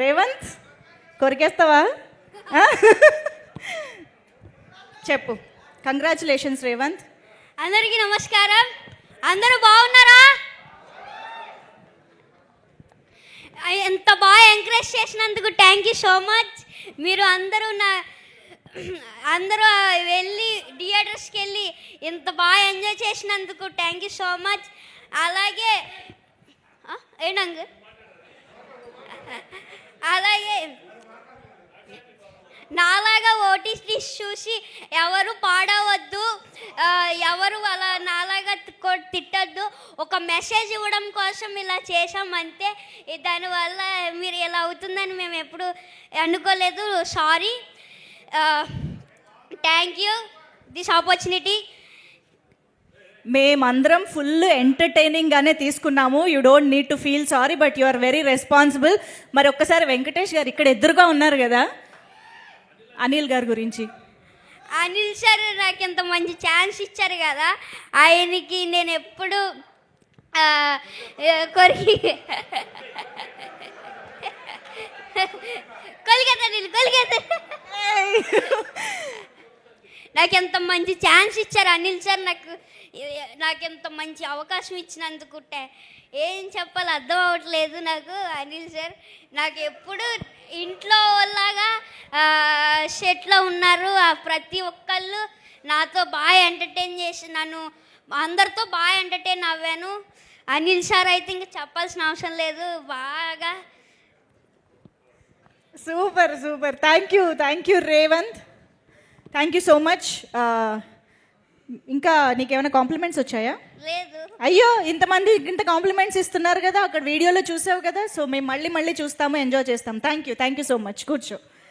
రేవంత్ కొరికేస్తావా? చెప్పు. కంగ్రాచులేషన్స్ రేవంత్. అందరికీ నమస్కారం. అందరూ బాగున్నారా? ఎంత బాగా ఎంకరేజ్ చేసినందుకు థ్యాంక్ యూ సో మచ్ మీరు అందరూ నా అందరూ వెళ్ళి థియేటర్స్కి వెళ్ళి ఇంత బాగా ఎంజాయ్ చేసినందుకు థ్యాంక్ యూ సో మచ్ అలాగే ఏనంగ్ అలాగే నాలాగా ఓటీటీ చూసి ఎవరు పాడవద్దు ఎవరు అలా నాలాగా తిట్టద్దు ఒక మెసేజ్ ఇవ్వడం కోసం ఇలా చేసామంతే దానివల్ల మీరు ఇలా అవుతుందని మేము ఎప్పుడు అనుకోలేదు. Sorry. Thank you. This opportunity. మేమందరం ఫుల్ ఎంటర్టైనింగ్గానే తీసుకున్నాము. You don't need to feel sorry but you are very responsible మరి ఒక్కసారి వెంకటేష్ గారు ఇక్కడ ఎదురుగా ఉన్నారు కదా అనిల్ గారి గురించి. అనిల్ సార్ నాకు ఇంత మంచి ఛాన్స్ ఇచ్చారు కదా ఆయనకి నేను ఎప్పుడు కొరికి. కొలిగేత నీళ్ళు కొలిగేత నాకు ఎంత మంచి ఛాన్స్ ఇచ్చారు అనిల్ సార్ నాకు నాకు ఎంత మంచి అవకాశం ఇచ్చినందుకు ఏం చెప్పాలి అర్థం అవ్వట్లేదు నాకు అనిల్ సార్. నాకు ఎప్పుడు ఇంట్లో లాగా షెట్లో ఉన్నారు. ప్రతి ఒక్కళ్ళు నాతో బాగా ఎంటర్టైన్ చేసి నన్ను అందరితో బాగా ఎంటర్టైన్ అవ్వాను. అనిల్ సార్ అయితే ఇంకా చెప్పాల్సిన అవసరం లేదు. బాగా super super. Thank you thank you Revanth thank you so much ఇంకా నీకేమైనా కాంప్లిమెంట్స్ వచ్చాయా? లేదు. అయ్యో ఇంతమంది ఇంత కాంప్లిమెంట్స్ ఇస్తున్నారు కదా అక్కడ వీడియోలో చూసావు కదా సో మేము మళ్ళీ మళ్ళీ చూస్తాము ఎంజాయ్ చేస్తాం. Thank you thank you so much కూర్చో.